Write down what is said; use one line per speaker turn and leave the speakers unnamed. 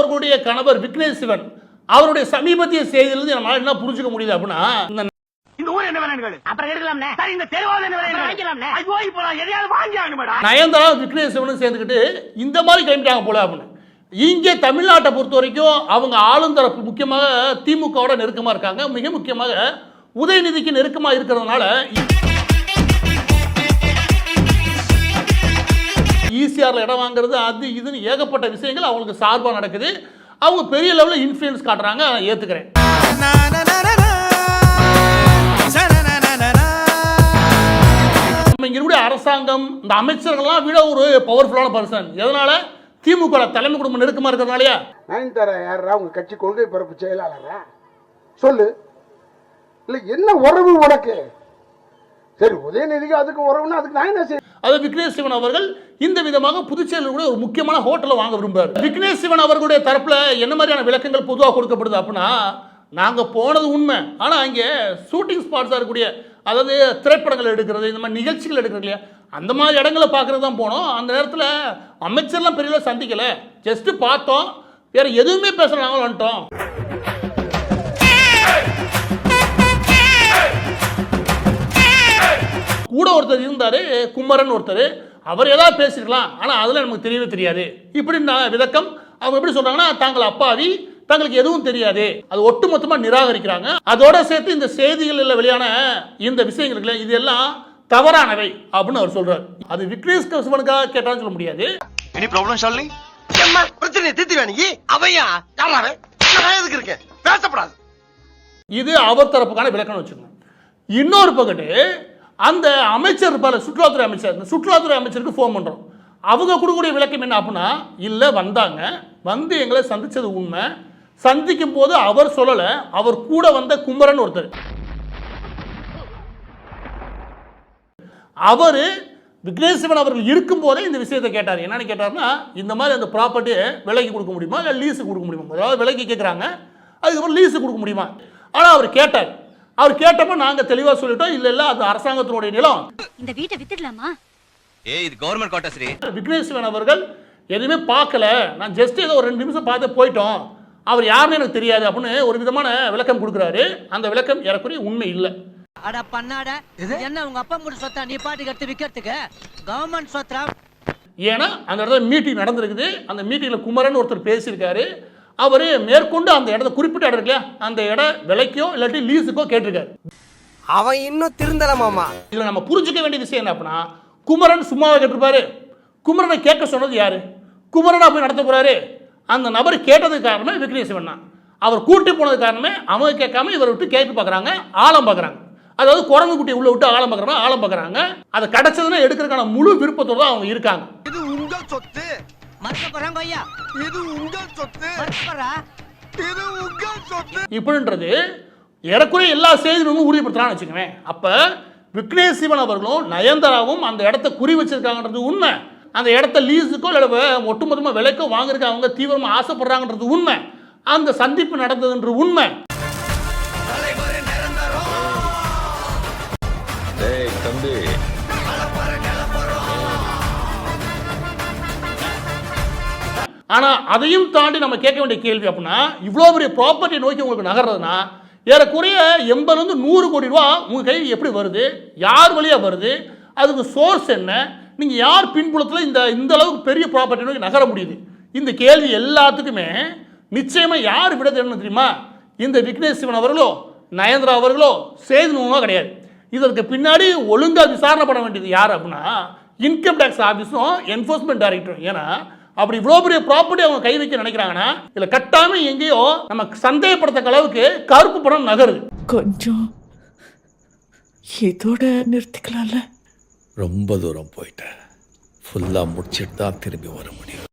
அவர்களுடைய கணவர் விக்னேஷ் சிவன் அவருடைய சமீபத்திய செய்தியிலிருந்து நம்மளால என்ன புரிஞ்சுக்க முடியுது அப்படின்னா இந்த நயன்தாரா விக்னேஷ் சிவனும் சேர்ந்துக்கிட்டு மாதிரி கிளம்பிட்டாங்க போல அப்படின்னு. இங்கே தமிழ்நாட்டை பொறுத்த வரைக்கும் அவங்க ஆளுந்தரப்பு முக்கியமாக திமுகவோட நெருக்கமாக இருக்காங்க. மிக முக்கியமாக உதயநிதிக்கு நெருக்கமாக இருக்கிறதுனால பிசிஆரில் இடம் வாங்குறது அது இதுன்னு ஏகப்பட்ட விஷயங்கள் அவங்களுக்கு சார்பாக நடக்குது. அவங்க பெரிய லெவலில் இன்ஃப்ளூயன்ஸ் காட்டுறாங்க நான் ஏற்றுக்கிறேன் நம்ம இருக்கக்கூடிய அரசாங்கம் இந்த அமைச்சர்கள்லாம் விட ஒரு பவர்ஃபுல்லான பர்சன் எதனால? திமுக தலைமை குடும்பம் நெருக்கமா இருக்கிறதுனாலயா?
நயன்தாரா யாரா? உங்க கட்சி கொள்கை பரப்பு செயலாளரா? சொல்லு. இல்ல என்ன உறவு உனக்கு? சரி உதயநிதிக்கு அதுக்கு உறவுனா அதுக்கு நான் என்ன செய்ய
அது விக்னேஷ் சிவன் அவர்கள் இந்த விதமாக புதுச்சேரியில் கூட ஒரு முக்கியமான ஹோட்டலை வாங்க விரும்புறாரு. விக்னேஷ் சிவன் அவர்களுடைய தரப்பில் என்ன மாதிரியான விளக்கங்கள் பொதுவாக கொடுக்கப்படுது அப்படின்னா நாங்கள் போனது உண்மை. ஆனால் அங்கே ஷூட்டிங் ஸ்பாட்ஸாக இருக்கக்கூடிய அதாவது திரைப்படங்கள் எடுக்கிறது இந்த மாதிரி நிகழ்ச்சிகள் எடுக்கிறது இல்லையா? அந்த மாதிரி இடங்களை பார்க்குறது தான் போனோம். அந்த நேரத்தில் அமைச்சர்லாம் பெரிய சந்திக்கலை. ஜஸ்ட்டு பார்த்தோம். வேறு எதுவுமே பேசல வந்துட்டோம். கூட ஒருத்தர் இருந்தார் குமரன் ஒருத்தர் அவர் ஏதாவது பேசிருக்கலாம் ஆனால் அதில் நமக்கு தெரியவே தெரியாது. இப்படி நான் விளக்கம் அவங்க எப்படி சொல்றாங்கன்னா தாங்கள் அப்பாவி தங்களுக்கு எதுவும் தெரியாது. அது ஒட்டுமொத்தமாக நிராகரிக்கிறாங்க. அதோட சேர்த்து இந்த செய்திகளில் வெளியான இந்த விஷயங்களுக்குல இது எல்லாம் தவறானவை அப்படின்னு அவர் சொல்றாரு. அது விக்னேஷ் சிவனுக்காக கேட்டாலும் சொல்ல முடியாது.
எனி ப்ராப்ளம் ஷாலினி
அம்மா பிரச்சனை தீர்த்து அவையா? யாராவே நான் எதுக்கு இருக்கேன்? பேசப்படாது.
இது அவர் தரப்புக்கான விளக்கம்னு வச்சுக்கணும் இன்னொரு பக்கத்து அந்த அமைச்சர் இருப்பார் சுற்றுலாத்துறை அமைச்சர் இந்த சுற்றுலாத்துறை அமைச்சருக்கு ஃபோன் பண்ணுறோம் அவங்க கொடுக்கக்கூடிய விளக்கம் என்ன அப்படின்னா இல்லை வந்தாங்க. வந்து எங்களை சந்தித்தது உண்மை. சந்திக்கும் போது அவர் சொல்லலை. அவர் கூட வந்த குமரன் ஒருத்தர். அவர் விக்னேஸ்வரன் அவர்கள் இருக்கும்போதே இந்த விஷயத்தை கேட்டார். என்னென்னு கேட்டார்னா இந்த மாதிரி அந்த ப்ராப்பர்ட்டியை விலைக்கு கொடுக்க முடியுமா? இல்லை லீஸு கொடுக்க முடியுமா? அதாவது விலைக்கு கேட்குறாங்க அதுக்கப்புறம் லீஸு கொடுக்க முடியுமா? ஆனால் அவர் கேட்டார். அவர் கேட்டப்போ நாங்கள் தெளிவாக சொல்லிட்டோம். இல்லை இல்லை அது அரசாங்கத்தினுடைய நிலம்.
இந்த வீட்டை வித்துடலாமா?
ஏய் இது கவர்மெண்ட் குவார்டர் ஸ்ரீ
விக்னேஷ் சிவன் அவர்கள் எதுவுமே பார்க்கல. நான் ஜஸ்ட் ஏதோ ஒரு ரெண்டு நிமிஷம் பார்த்து போயிட்டோம். அவர் யாருன்னு எனக்கு தெரியாது அப்படின்னு ஒரு விதமான விளக்கம் கொடுக்குறாரு. அந்த விளக்கம் ஏறக்குறைய உண்மை இல்லை.
அட பண்ணாட என்ன உங்க அப்பா கூட சொத்தா? நீ பாட்டுக்கு எடுத்து விக்கிறதுக்கு? கவர்மெண்ட் சொத்தா?
ஏன்னா அந்த இடத்துல மீட்டிங் நடந்திருக்குது. அந்த மீட்டிங்கில் குமரன் ஒருத்தர் பேசியிருக்காரு. அவர் மேற்கொண்டு அந்த இடத்த குறிப்பிட்ட இடம் இருக்கு இல்லையா அந்த இடம் விலைக்கோ இல்லாட்டி லீஸுக்கோ கேட்டிருக்காரு.
அவன் இன்னும் திருந்தல மாமா.
இதில் நம்ம புரிஞ்சுக்க வேண்டிய விஷயம் என்ன அப்படின்னா குமரன் சும்மாவே கேட்டிருப்பாரு. குமரனை கேட்க சொன்னது யாரு? குமரனா போய் நடத்த போறாரு. அந்த நபர் கேட்டதுக்கு காரணமே விக்னேஷ் சிவன் தான் அவர் கூட்டி போனது காரணமே அவங்க கேட்காம இவரை விட்டு கேட்டு பார்க்குறாங்க ஆழம் பார்க்குறாங்க. அதாவது குரங்கு குட்டியை உள்ள விட்டு ஆழம் பார்க்குறாங்க ஆழம் பார்க்குறாங்க. அது கிடைச்சதுன்னா எடுக்கிறதுக்கான முழு விருப்பத்தோட தான் அவங்க இருக்காங்க.
இது உங்கள் சொத்து.
மறுக்க போறாங்க ஐயா
இது உங்கள் சொத்து.
மறுக்க போறா
இது உங்கள் சொத்து.
இப்படின்றது ஏறக்குறைய எல்லா செய்திகளும் உறுதிப்படுத்தலாம்னு வச்சுக்கவேன் அப்போ விக்னேஷ் சிவன் அவர்களும் நயன்தாராவும் அந்த இடத்த குறி வச்சிருக்காங்கன்றது உண்மை. அந்த இடத்த லீஸுக்கோ இல்லை ஒட்டுமொத்தமாக விலைக்கோ வாங்குறதுக்கு அவங்க தீவிரமாக ஆசைப்படுறாங்கன்றது உண்மை. அந்த சந்திப்பு நடந்ததுன்ற உண்மை.
டேய் தம்பி.
ஆனால் அதையும் தாண்டி நம்ம கேட்க வேண்டிய கேள்வி அப்படின்னா இவ்வளோ பெரிய ப்ராப்பர்ட்டி நோக்கி உங்களுக்கு நகர்றதுனா ஏறக்குறைய எண்பதுலேருந்து நூறு கோடி ரூபா உங்கள் கைக்கு எப்படி வருது? யார் வழியாக வருது? அதுக்கு சோர்ஸ் என்ன? நீங்கள் யார் பின்புலத்தில் இந்த இந்த அளவுக்கு பெரிய ப்ராப்பர்ட்டி நோக்கி நகர முடியுது? இந்த கேள்வி எல்லாத்துக்குமே நிச்சயமாக யார் விட தேடணும் தெரியுமா? இந்த விக்னேஷ் சிவன் அவர்களோ நயன்தரா அவர்களோ செய்தி கிடையாது. இதற்கு பின்னாடி ஒழுங்காக விசாரணை பண்ண வேண்டியது யார் அப்படின்னா இன்கம் டேக்ஸ் ஆஃபீஸும் என்ஃபோர்ஸ்மெண்ட் டைரக்டரும் ஏன்னா அப்படி இவ்வளோ பெரிய ப்ராப்பர்ட்டி அவங்க கை வைக்க நினைக்கிறாங்கன்னா இதில் கட்டாமல் எங்கேயோ நம்ம சந்தேகப்படுத்த அளவுக்கு கருப்பு பணம் நகருது.
கொஞ்சம் இதோட நிறுத்திக்கலாம்ல?
ரொம்ப தூரம் போயிட்டேன். ஃபுல்லாக முடிச்சிட்டு தான் திரும்பி வர முடியும்.